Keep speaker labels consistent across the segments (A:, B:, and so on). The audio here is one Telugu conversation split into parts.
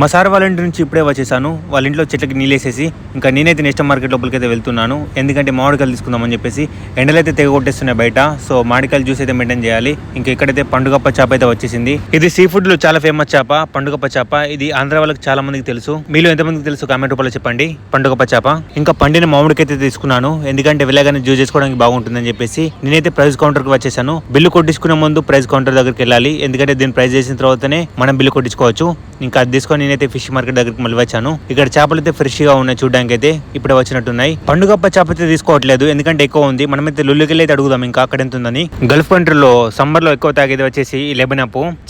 A: మా సార్ వాళ్ళ ఇంటి నుంచి ఇప్పుడే వచ్చేసాను. వాళ్ళ ఇంట్లో చెట్లకి నీళ్ళేసేసి ఇంకా నేనైతే నెక్స్ట్ మార్కెట్ లోపలికి అయితే వెళ్తున్నాను. ఎందుకంటే మామిడికాయలు తీసుకుందామని చెప్పేసి ఎండలైతే తెగ కొట్టేస్తున్నాయి బయట. సో మామిడికాయలు జ్యూస్ అయితే మెయింటైన్ చేయాలి. ఇంకా ఇక్కడైతే పండుగప్ప చేప అయితే వచ్చేసింది. ఇది సీ ఫుడ్లో చాలా ఫేమస్ చేప పండుగప్ప చేప. ఇది ఆంధ్ర వాళ్ళకి చాలా మందికి తెలుసు. మీలో ఎంతమందికి తెలుసు? కామెంట్ రూపంలో చెప్పండి. పండుగప్ప చేప. ఇంకా పండిన మామిడికైతే అయితే తీసుకున్నాను. ఎందుకంటే వెళ్ళగానే జ్యూస్ చేసుకోవడానికి బాగుంటుందని చెప్పేసి నేనైతే ప్రైస్ కౌంటర్కి వచ్చేసాను. బిల్లు కొట్టించుకునే ముందు ప్రైస్ కౌంటర్ దగ్గరికి వెళ్ళాలి. ఎందుకంటే దీని ప్రైస్ చేసిన తర్వాతనే మనం బిల్లు కొట్టించుకోవచ్చు. ఇంకా అది తీసుకొని నేనైతే ఫిష్ మార్కెట్ దగ్గరికి మళ్ళీ వచ్చాను. ఇక్కడ చేపలు అయితే ఫ్రెష్గా ఉన్నాయి చూడడానికి అయితే ఇప్పుడు వచ్చినట్టున్నాయి. పండుగప్ప చేప అయితే తీసుకోవట్లేదు ఎందుకంటే ఎక్కువ ఉంది. మనమైతే లుల్లుకెళ్ళి అయితే అడుగుదాం ఇంకా అక్కడ ఎంత ఉందని గల్ఫ్ కంట్రీలో సమ్మర్లో ఎక్కువ తాగేది వచ్చేసి ఈ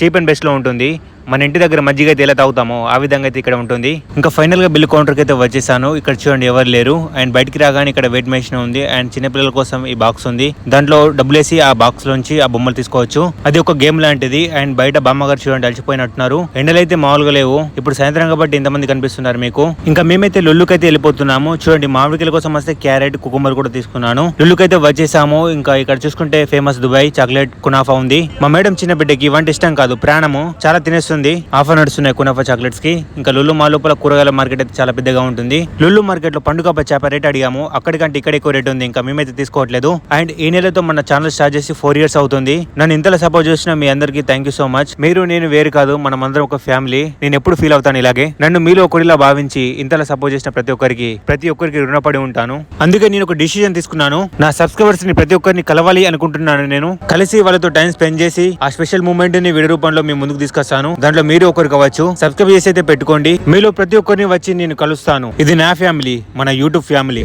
A: చీప్ అండ్ బెస్ట్లో ఉంటుంది. మన ఇంటి దగ్గర మజ్జిగ అయితే ఎలా తాగుతామో ఆ విధంగా అయితే ఇక్కడ ఉంటుంది. ఇంకా ఫైనల్గా బిల్ కౌంటర్కి అయితే వచ్చేసాను. ఇక్కడ చూడండి ఎవరు లేరు. అండ్ బయటికి రాగానే ఇక్కడ వెయిట్ మెషిన్ ఉంది. అండ్ చిన్నపిల్లల కోసం ఈ బాక్స్ ఉంది. దాంట్లో డబ్బులు వేసి ఆ బాక్స్ లోంచి ఆ బొమ్మలు తీసుకోవచ్చు. అది ఒక గేమ్ లాంటిది. అండ్ బయట బామ్మగారు చూడండి అలసిపోయినట్టున్నారు. ఎండలు అయితే మామూలుగా లేవు. ఇప్పుడు సాయంత్రం కాబట్టి ఇంతమంది కనిపిస్తున్నారు మీకు. ఇంకా మేమైతే లొల్లుకైతే వెళ్ళిపోతున్నాము. చూడండి మామిడికాయల కోసం వస్తే క్యారెట్ కుకుంబర్ కూడా తీసుకున్నాను. లుల్లుకైతే వచ్చేసాము. ఇంకా ఇక్కడ చూసుకుంటే ఫేమస్ దుబాయ్ చాక్లెట్ కునాఫా ఉంది. మా మేడం చిన్న బిడ్డకి వంట ఇష్టం కాదు. ప్రాణము. చాలా తినేస్తుంది. ఆఫర్ నడుస్తున్నాయి కునాఫా చాక్లెట్స్కి. ఇంకా లుల్లు మా లోపల కూరగాయల మార్కెట్ అయితే చాలా పెద్దగా ఉంటుంది. లుల్లు మార్కెట్లో పండుగ చేప రేట్ అడిగాము. అక్కడికంటే ఇక్కడ ఎక్కువ రేట్ ఉంది. ఇంకా మేమైతే తీసుకోవట్లేదు. అండ్ ఈ నెలతో మన ఛానల్ స్టార్ట్ చేసి ఫోర్ ఇయర్స్ అవుతుంది. నన్ను ఇంత సపోర్ట్ చేసిన మీ అందరికీ థ్యాంక్ యూ సో మచ్ మీరు నేను వేరు కాదు. మనం అందరం ఒక ఫ్యామిలీ నేను ఎప్పుడు ఫీల్ అవుతాను ఇలాగే. నన్ను మీలో ఒకరిలా భావించి ఇంతలా సపోర్ట్ చేసిన ప్రతి ఒక్కరికి ప్రతి ఒక్కరికి రుణపడి ఉంటాను. అందుకే నేను ఒక డిసిజన్ తీసుకున్నాను. నా సబ్స్క్రైబర్స్ని ప్రతి ఒక్కరిని కలవాలి అనుకుంటున్నాను నేను. కలిసి వాళ్ళతో టైం స్పెండ్ చేసి ఆ స్పెషల్ మూమెంట్ని వీడియో రూపంలో మీ ముందుకు తీసుకొస్తాను. దాంట్లో మీరు ఒకరు కావచ్చు సబ్స్క్రైబ్ చేసి అయితే పెట్టుకోండి. మీలో ప్రతి ఒక్కరిని వచ్చి నేను కలుస్తాను. ఇది నా ఫ్యామిలీ మన యూట్యూబ్ ఫ్యామిలీ.